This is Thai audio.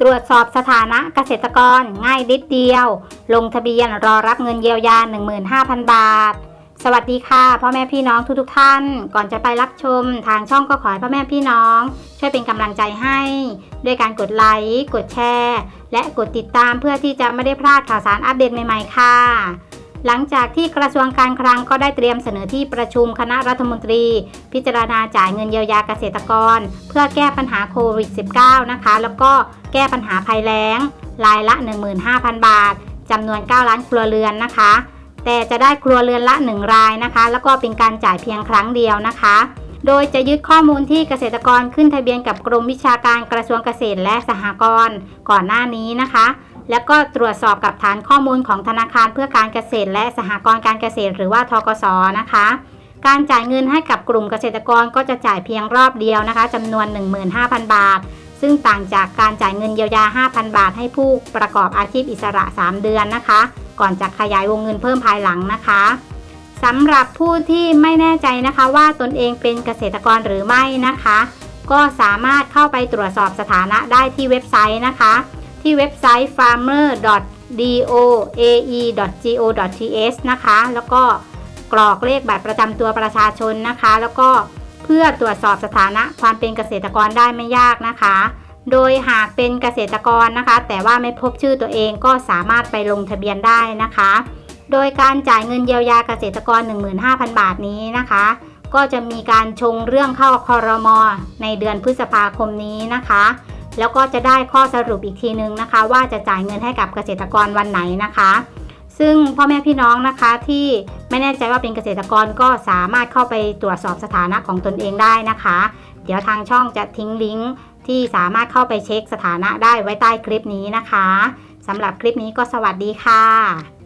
ตรวจสอบสถานะเกษตรกรง่ายนิดเดียว ลงทะเบียนรอรับเงินเยียวยา 15,000 บาท สวัสดีค่ะพ่อแม่พี่น้องทุกๆท่าน ก่อนจะไปรับชม ทางช่องก็ขอให้พ่อแม่พี่น้อง ช่วยเป็นกำลังใจให้ ด้วยการกดไลค์กดแชร์ และกดติดตามเพื่อที่จะไม่ได้พลาดข่าวสารอัปเดตใหม่ๆค่ะ หลังจากที่กระทรวงการคลังก็ได้เตรียมเสนอที่ประชุมคณะรัฐมนตรี พิจารณาจ่ายเงินเยียวยาเกษตรกร เพื่อแก้ปัญหาโควิด -19 นะคะ แล้วก็แก้ปัญหาภัยแล้ง รายละ 15,000 บาทจำนวน 9 ล้านครัวเรือนนะคะ แต่จะได้ครัวเรือนละ 1 รายนะคะ แล้วก็เป็นการจ่ายเพียงครั้งเดียวนะคะ โดยจะยึดข้อมูลที่เกษตรกรขึ้นทะเบียนกับกรมวิชาการกระทรวงเกษตรและสหกรณ์ก่อนหน้านี้นะคะ แล้วก็ตรวจสอบกับฐานข้อมูลของธนาคารเพื่อการเกษตร และสหกรณ์การเกษตร หรือว่าทกสนะคะ การจ่ายเงินให้กับกลุ่มเกษตรกรก็จะจ่ายเพียงรอบเดียวนะคะจำนวน 15,000 บาท ซึ่งต่างจากการจ่ายเงินเยียวยา 5,000 บาท ให้ผู้ประกอบอาชีพอิสระ 3 เดือนนะคะ ก่อนจะขยายวงเงินเพิ่มภายหลังนะคะสำหรับผู้ที่ไม่แน่ใจนะคะว่าตนเองเป็นเกษตรกรหรือไม่นะคะ ก็สามารถเข้าไปตรวจสอบสถานะได้ที่เว็บไซต์นะคะ ที่เว็บไซต์ farmer.doae.go.th นะคะ แล้วก็กรอกเลขบัตรประจำตัวประชาชนนะคะ แล้วก็เพื่อตรวจสอบสถานะความเป็นเกษตรกรได้ไม่ยากนะคะ โดยหากเป็นเกษตรกรนะคะ แต่ว่าไม่พบชื่อตัวเองก็สามารถไปลงทะเบียนได้นะคะ โดยการจ่ายเงินเยียวยาเกษตรกร 15,000 บาทนี้นะคะ ก็จะมีการชงเรื่องเข้าคอรมอในเดือนพฤษภาคมนี้นะคะ แล้วก็จะได้ข้อสรุปอีกทีนึงนะคะ ว่าจะจ่ายเงินให้กับเกษตรกรวันไหนนะคะ ซึ่งพ่อแม่พี่น้องนะคะที่ไม่แน่ใจว่าเป็นเกษตรกรก็สามารถเข้าไปตรวจสอบสถานะของตนเองได้นะคะ เดี๋ยวทางช่องจะทิ้งลิงก์ที่สามารถเข้าไปเช็คสถานะได้ไว้ใต้คลิปนี้นะคะสำหรับคลิปนี้ก็สวัสดีค่ะ